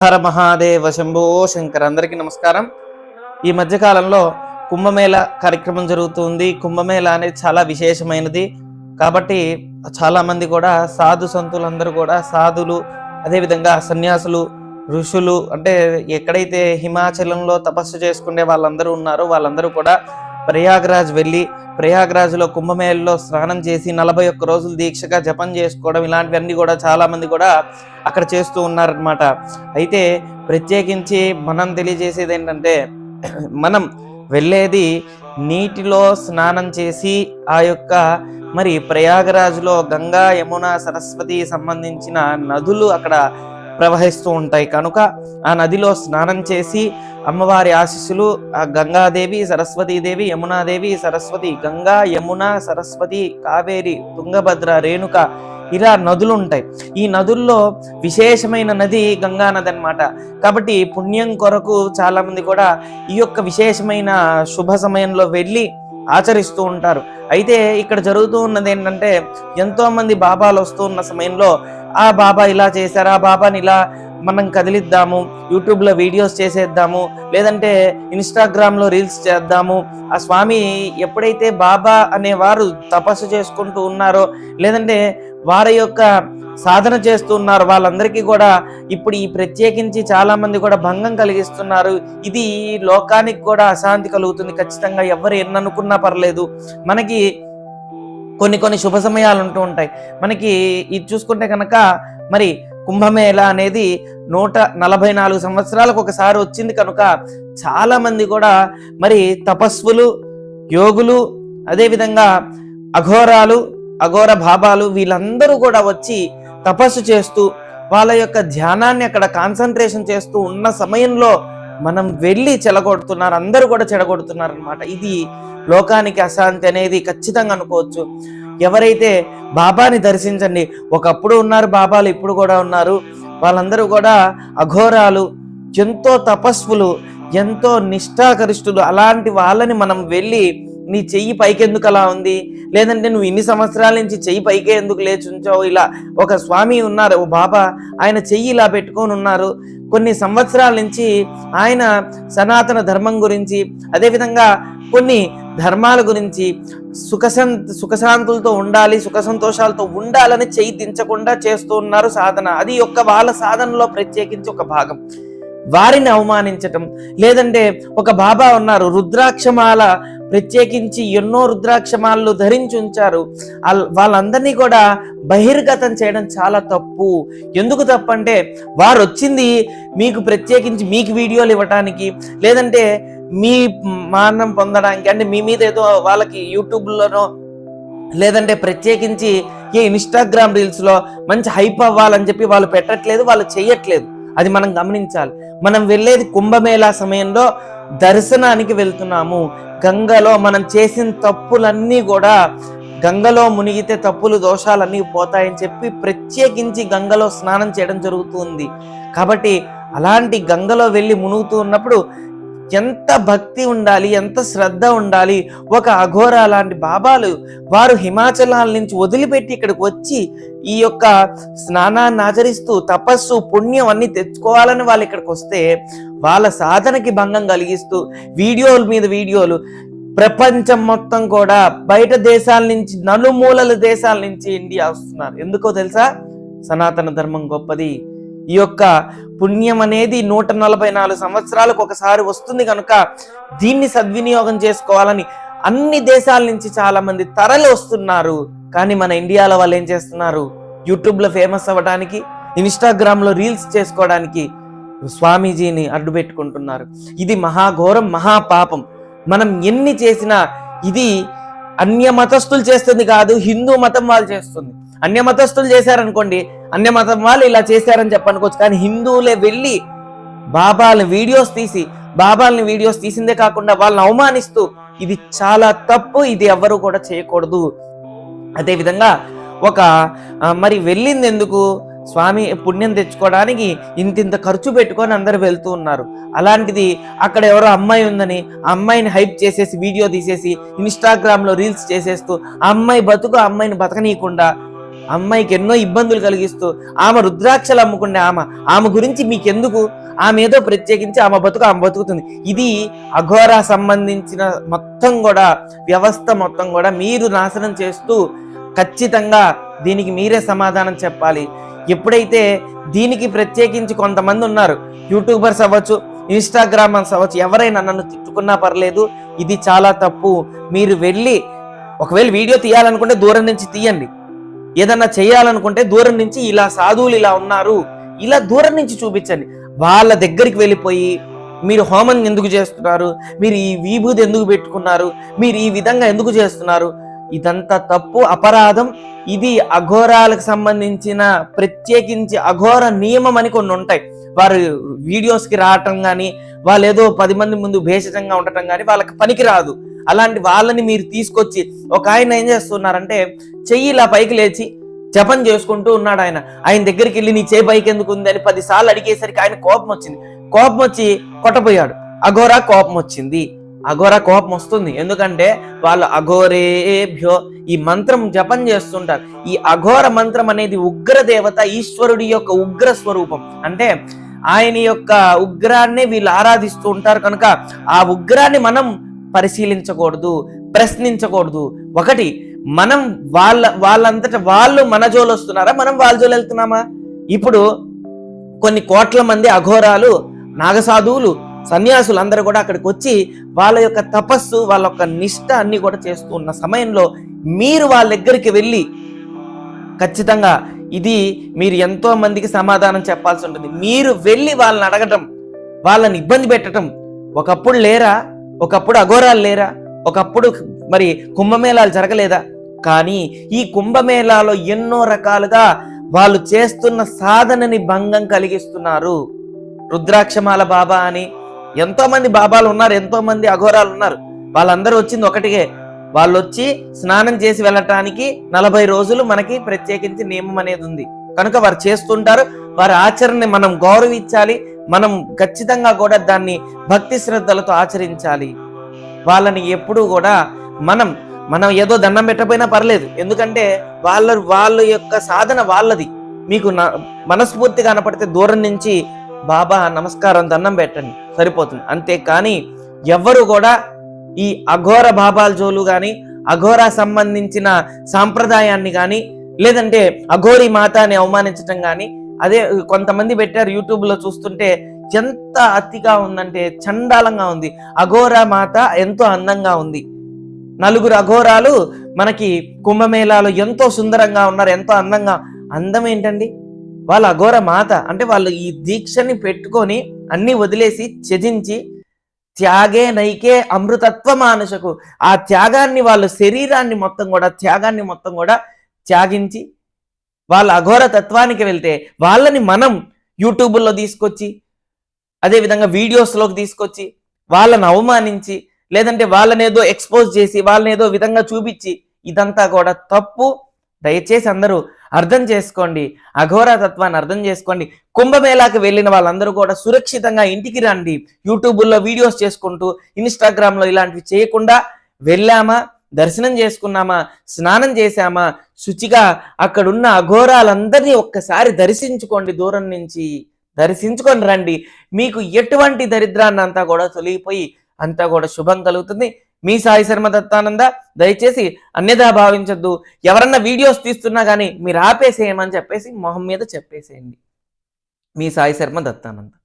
హర మహాదేవ శంభో శంకర్. అందరికీ నమస్కారం. ఈ మధ్యకాలంలో కుంభమేళ కార్యక్రమం జరుగుతుంది. కుంభమేళ అనేది చాలా విశేషమైనది. కాబట్టి చాలా మంది కూడా సాధు సంతులందరూ కూడా సాధులు అదేవిధంగా సన్యాసులు ఋషులు అంటే ఎక్కడైతే హిమాచలంలో తపస్సు చేసుకునే వాళ్ళందరూ ఉన్నారో వాళ్ళందరూ కూడా ప్రయాగ్రాజ్ వెళ్ళి ప్రయాగ్రాజ్లో కుంభమేళలో స్నానం చేసి నలభై ఒక్క రోజులు దీక్షగా జపం చేసుకోవడం ఇలాంటివన్నీ కూడా చాలామంది కూడా అక్కడ చేస్తూ ఉన్నారనమాట అయితే ప్రత్యేకించి మనం తెలియజేసేది ఏంటంటే మనం వెళ్ళేది నీటిలో స్నానం చేసి ఆ యొక్క మరి ప్రయాగరాజ్లో గంగా యమున సరస్వతి సంబంధించిన నదులు అక్కడ ప్రవహిస్తూ ఉంటాయి. కనుక ఆ నదిలో స్నానం చేసి అమ్మవారి ఆశీస్సులు ఆ గంగాదేవి సరస్వతీదేవి యమునాదేవి సరస్వతి గంగా యమున సరస్వతి కావేరి తుంగభద్ర రేణుక ఇలా నదులు ఉంటాయి ఈ నదుల్లో విశేషమైన నది గంగా నది అనమాట కాబట్టి పుణ్యం కొరకు చాలామంది కూడా ఈ యొక్క విశేషమైన శుభ సమయంలో వెళ్ళి ఆచరిస్తూ ఉంటారు. అయితే ఇక్కడ జరుగుతూ ఉన్నది ఏంటంటే ఎంతో మంది బాబాలు వస్తూ ఉన్న సమయంలో ఆ బాబా ఇలా చేశారు ఆ బాబాని ఇలా మనం కదిలిద్దాము యూట్యూబ్లో వీడియోస్ చేసేద్దాము లేదంటే ఇన్స్టాగ్రామ్లో రీల్స్ చేద్దాము. ఆ స్వామి ఎప్పుడైతే బాబా అనేవారు తపస్సు చేసుకుంటూ ఉన్నారో లేదంటే వారి యొక్క సాధన చేస్తున్నారు వాళ్ళందరికీ కూడా ఇప్పుడు ఈ ప్రత్యేకించి చాలా మంది కూడా భంగం కలిగిస్తున్నారు. ఇది లోకానికి కూడా అశాంతి కలుగుతుంది. ఖచ్చితంగా ఎవరు ఎన్ననుకున్నా పర్లేదు. మనకి కొన్ని కొన్ని శుభ సమయాలు ఉంటూ ఉంటాయి. మనకి ఇది చూసుకుంటే కనుక మరి కుంభమేళ అనేది నూట నలభై నాలుగు సంవత్సరాలకు ఒకసారి వచ్చింది కనుక చాలా మంది కూడా మరి తపస్సులు యోగులు అదేవిధంగా అఘోరాలు అఘోర భాబాలు వీళ్ళందరూ కూడా వచ్చి తపస్సు చేస్తూ వాళ్ళ యొక్క ధ్యానాన్ని అక్కడ కాన్సన్ట్రేషన్ చేస్తూ ఉన్న సమయంలో మనం వెళ్ళి చెలగొడుతున్నారు అందరూ కూడా చెడగొడుతున్నారు అనమాట ఇది లోకానికి అశాంతి అనేది ఖచ్చితంగా అనుకోవచ్చు. ఎవరైతే బాబాని దర్శించండి ఒకప్పుడు ఉన్నారు బాబాలు ఇప్పుడు కూడా ఉన్నారు. వాళ్ళందరూ కూడా అఘోరాలు ఎంతో తపస్సులు ఎంతో నిష్ఠాకరిష్ఠులు అలాంటి వాళ్ళని మనం వెళ్ళి నీ చెయ్యి పైకెందుకు అలా ఉంది? లేదంటే నువ్వు ఇన్ని సంవత్సరాల నుంచి చెయ్యి పైకే ఎందుకు లేచి ఉంచావు ఇలా ఒక స్వామి ఉన్నారు ఓ బాబా ఆయన చెయ్యి ఇలా పెట్టుకొని ఉన్నారు కొన్ని సంవత్సరాల నుంచి ఆయన సనాతన ధర్మం గురించి అదేవిధంగా కొన్ని ధర్మాల గురించి సుఖశాం సుఖశాంతులతో ఉండాలి సుఖ సంతోషాలతో ఉండాలని చెయ్యి దించకుండా చేస్తూ ఉన్నారు సాధన. అది యొక్క వాళ్ళ సాధనలో ప్రత్యేకించి ఒక భాగం. వారిని అవమానించటం. లేదంటే ఒక బాబా ఉన్నారు రుద్రాక్షమాల ప్రత్యేకించి ఎన్నో రుద్రాక్షమాలను ధరించి ఉంచారు. వాళ్ళందరినీ కూడా బహిర్గతం చేయడం చాలా తప్పు. ఎందుకు తప్పు అంటే వారు వచ్చింది మీకు ప్రత్యేకించి మీకు వీడియోలు ఇవ్వటానికి లేదంటే మీ మానం పొందడానికి అంటే మీ మీద ఏదో వాళ్ళకి యూట్యూబ్లోనో లేదంటే ప్రత్యేకించి ఏ ఇన్స్టాగ్రామ్ రీల్స్లో మంచి హైప్ అవ్వాలని చెప్పి వాళ్ళు పెట్టట్లేదు వాళ్ళు చెయ్యట్లేదు. అది మనం గమనించాలి. మనం వెళ్ళేది కుంభమేళా సమయంలో దర్శనానికి వెళ్తున్నాము. గంగలో మనం చేసిన తప్పులన్నీ కూడా గంగలో మునిగితే తప్పులు దోషాలన్నీ పోతాయని చెప్పి ప్రత్యేకించి గంగలో స్నానం చేయడం జరుగుతుంది కాబట్టి అలాంటి గంగలో వెళ్ళి మునుగుతూ ఉన్నప్పుడు ఎంత భక్తి ఉండాలి ఎంత శ్రద్ధ ఉండాలి ఒక అఘోర లాంటి బాబాలు వారు హిమాచలాల నుంచి వదిలిపెట్టి ఇక్కడికి వచ్చి ఈ యొక్క స్నానాన్ని ఆచరిస్తూ తపస్సు పుణ్యం అన్ని తెచ్చుకోవాలని వాళ్ళు ఇక్కడికి వస్తే వాళ్ళ సాధనకి భంగం కలిగిస్తూ వీడియోల మీద వీడియోలు ప్రపంచం మొత్తం కూడా బయట దేశాల నుంచి నలుమూలల దేశాల నుంచి ఇండియా వస్తున్నారు. ఎందుకో తెలుసా? సనాతన ధర్మం గొప్పది. ఈ యొక్క పుణ్యం అనేది నూట నలభై నాలుగు సంవత్సరాలకు ఒకసారి వస్తుంది కనుక దీన్ని సద్వినియోగం చేసుకోవాలని అన్ని దేశాల నుంచి చాలా మంది తరలి వస్తున్నారు. కానీ మన ఇండియాలో వాళ్ళు ఏం చేస్తున్నారు? యూట్యూబ్లో ఫేమస్ అవ్వడానికి ఇన్స్టాగ్రామ్లో రీల్స్ చేసుకోవడానికి స్వామీజీని అడ్డు పెట్టుకుంటున్నారు. ఇది మహాఘోరం మహాపాపం. మనం ఎన్ని చేసినా ఇది అన్య మతస్థులు చేస్తుంది కాదు హిందూ మతం వాళ్ళు చేస్తుంది. అన్య మతస్థులు చేశారనుకోండి అన్య మతం వాళ్ళు ఇలా చేశారని చెప్పనుకోవచ్చు. కానీ హిందువులే వెళ్ళి బాబాల వీడియోస్ తీసి బాబాలని వీడియోస్ తీసిందే కాకుండా వాళ్ళని అవమానిస్తూ ఇది చాలా తప్పు ఇది ఎవ్వరు కూడా చేయకూడదు. అదేవిధంగా ఒక మరి వెళ్ళింది ఎందుకు స్వామి పుణ్యం తెచ్చుకోవడానికి ఇంతింత ఖర్చు పెట్టుకొని అందరు వెళ్తూ ఉన్నారు. అలాంటిది అక్కడ ఎవరో అమ్మాయి ఉందని ఆ అమ్మాయిని హైప్ చేసేసి వీడియో తీసేసి ఇన్స్టాగ్రామ్లో రీల్స్ చేసేస్తూ ఆ అమ్మాయి బతుకు ఆ అమ్మాయిని బతకనీయకుండా అమ్మాయికి ఎన్నో ఇబ్బందులు కలిగిస్తూ ఆమె రుద్రాక్షలు అమ్ముకునే ఆమె ఆమె గురించి మీకెందుకు? ఆమె ఏదో ప్రత్యేకించి ఆమె బతుకు ఆమె బతుకుతుంది. ఇది అఘోర సంబంధించిన మొత్తం కూడా వ్యవస్థ మొత్తం కూడా మీరు నాశనం చేస్తూ ఖచ్చితంగా దీనికి మీరే సమాధానం చెప్పాలి. ఎప్పుడైతే దీనికి ప్రత్యేకించి కొంతమంది ఉన్నారు యూట్యూబర్స్ అవ్వచ్చు ఇన్స్టాగ్రామర్స్ అవ్వచ్చు ఎవరైనా నన్ను తిట్టుకున్నా పర్లేదు ఇది చాలా తప్పు. మీరు వెళ్ళి ఒకవేళ వీడియో తీయాలనుకుంటే దూరం నుంచి తీయండి. ఏదన్నా చేయాలనుకుంటే దూరం నుంచి ఇలా సాధువులు ఇలా ఉన్నారు ఇలా దూరం నుంచి చూపించండి. వాళ్ళ దగ్గరికి వెళ్ళిపోయి మీరు హోమం ఎందుకు చేస్తున్నారు మీరు ఈ విభూతి ఎందుకు పెట్టుకున్నారు మీరు ఈ విధంగా ఎందుకు చేస్తున్నారు ఇదంతా తప్పు అపరాధం. ఇది అఘోరాలకు సంబంధించిన ప్రత్యేకించి అఘోర నియమం అని కొన్ని ఉంటాయి. వారు వీడియోస్కి రావటం కానీ వాళ్ళు ఏదో పది మంది ముందు భేషజంగా ఉండటం కానీ వాళ్ళకి పనికి రాదు అలాంటి వాళ్ళని మీరు తీసుకొచ్చి ఒక ఆయన ఏం చేస్తున్నారంటే చెయ్యి ఇలా పైకి లేచి జపం చేసుకుంటూ ఉన్నాడు ఆయన. ఆయన దగ్గరికి వెళ్ళి నీ చేయి పైకి ఎందుకు ఉంది? అని పదిసార్లు అడిగేసరికి ఆయన కోపం వచ్చింది. కోపం వచ్చి కొట్టపోయాడు అఘోరా కోపం వచ్చింది. అఘోర కోపం వస్తుంది. ఎందుకంటే వాళ్ళు అఘోరేభ్యో ఈ మంత్రం జపం చేస్తుంటారు. ఈ అఘోర మంత్రం అనేది ఉగ్ర దేవత ఈశ్వరుడి యొక్క ఉగ్ర స్వరూపం. అంటే ఆయన యొక్క ఉగ్రాన్ని వీళ్ళు ఆరాధిస్తూ ఉంటారు కనుక ఆ ఉగ్రాన్ని మనం పరిశీలించకూడదు ప్రశ్నించకూడదు. ఒకటి మనం వాళ్ళ వాళ్ళంతట వాళ్ళు మన జోలు వస్తున్నారా? మనం వాళ్ళ జోలు వెళ్తున్నామా? ఇప్పుడు కొన్ని కోట్ల మంది అఘోరాలు నాగసాధువులు సన్యాసులు అందరూ కూడా అక్కడికి వచ్చి వాళ్ళ యొక్క తపస్సు వాళ్ళ యొక్క నిష్ట అన్ని కూడా చేస్తూ ఉన్న సమయంలో మీరు వాళ్ళ దగ్గరికి వెళ్ళి ఖచ్చితంగా ఇది మీరు ఎంతో మందికి సమాధానం చెప్పాల్సి ఉంటుంది. మీరు వెళ్ళి వాళ్ళని అడగటం వాళ్ళని ఇబ్బంది పెట్టడం ఒకప్పుడు లేరా? ఒకప్పుడు అఘోరాలు లేరా? ఒకప్పుడు మరి కుంభమేళాలు జరగలేదా? కానీ ఈ కుంభమేళాలో ఎన్నో రకాలుగా వాళ్ళు చేస్తున్న సాధనని భంగం కలిగిస్తున్నారు. రుద్రాక్షమాల బాబా అని ఎంతో మంది బాబాలు ఉన్నారు ఎంతో మంది అఘోరాలు ఉన్నారు. వాళ్ళందరూ వచ్చింది ఒకటికే. వాళ్ళు వచ్చి స్నానం చేసి వెళ్ళటానికి నలభై రోజులు మనకి ప్రత్యేకించి నియమం అనేది ఉంది. కనుక వారు చేస్తుంటారు వారి ఆచరణని మనం గౌరవించాలి మనం ఖచ్చితంగా కూడా దాన్ని భక్తి శ్రద్ధలతో ఆచరించాలి. వాళ్ళని ఎప్పుడూ కూడా మనం మనం ఏదో దండం పెట్టకపోయినా పర్లేదు. ఎందుకంటే వాళ్ళ వాళ్ళ యొక్క సాధన వాళ్ళది. మీకు న- మనస్ఫూర్తి కనపడితే దూరం నుంచి బాబా నమస్కారం దండం పెట్టండి. సరిపోతుంది. అంతేకాని ఎవ్వరు కూడా ఈ అఘోర బాబాల జోలు కానీ అఘోర సంబంధించిన సాంప్రదాయాన్ని కానీ లేదంటే అఘోరి మాతాని అవమానించటం కానీ అదే కొంతమంది పెట్టారు యూట్యూబ్లో చూస్తుంటే ఎంత అతిగా ఉందంటే చండాలంగా ఉంది. అఘోర మాత ఎంతో అందంగా ఉంది. నలుగురు అఘోరాలు మనకి కుంభమేళాలో ఎంతో సుందరంగా ఉన్నారు ఎంతో అందంగా. అందం ఏంటండి? వాళ్ళ అఘోర మాత అంటే వాళ్ళు ఈ దీక్షని పెట్టుకొని అన్ని వదిలేసి త్యజించి త్యాగే నైకే అమృతత్వ మానసకు ఆ త్యాగాన్ని వాళ్ళ శరీరాన్ని మొత్తం కూడా త్యాగాన్ని మొత్తం కూడా త్యాగించి వాళ్ళ అఘోర తత్వానికి వెళ్తే వాళ్ళని మనం యూట్యూబ్లో తీసుకొచ్చి అదే విధంగా వీడియోస్లోకి తీసుకొచ్చి వాళ్ళని అవమానించి లేదంటే వాళ్ళని ఏదో ఎక్స్పోజ్ చేసి వాళ్ళని ఏదో విధంగా చూపించి ఇదంతా కూడా తప్పు. దయచేసి అందరూ అర్థం చేసుకోండి. అఘోర తత్వాన్ని అర్థం చేసుకోండి. కుంభమేళాకి వెళ్ళిన వాళ్ళందరూ కూడా సురక్షితంగా ఇంటికి రండి. యూట్యూబ్లో వీడియోస్ చేసుకుంటూ ఇన్స్టాగ్రామ్లో ఇలాంటివి చేయకుండా వెళ్ళామా? దర్శనం చేసుకున్నామా? స్నానం చేశామా? శుచిగా అక్కడున్న అఘోరాలందరినీ ఒక్కసారి దర్శించుకోండి దూరం నుంచి. దర్శించుకొని రండి. మీకు ఎటువంటి దరిద్రాన్ని అంతా కూడా తొలగిపోయి అంతా కూడా శుభం కలుగుతుంది. మీ సాయి శర్మ దత్తానంద దయచేసి అన్యదా భావించద్దు. ఎవరన్నా వీడియోస్ తీస్తున్నా కానీ మీరు ఆపేసేయమని చెప్పేసి మొహం మీద చెప్పేసేయండి. మీ సాయి శర్మ దత్తానంద.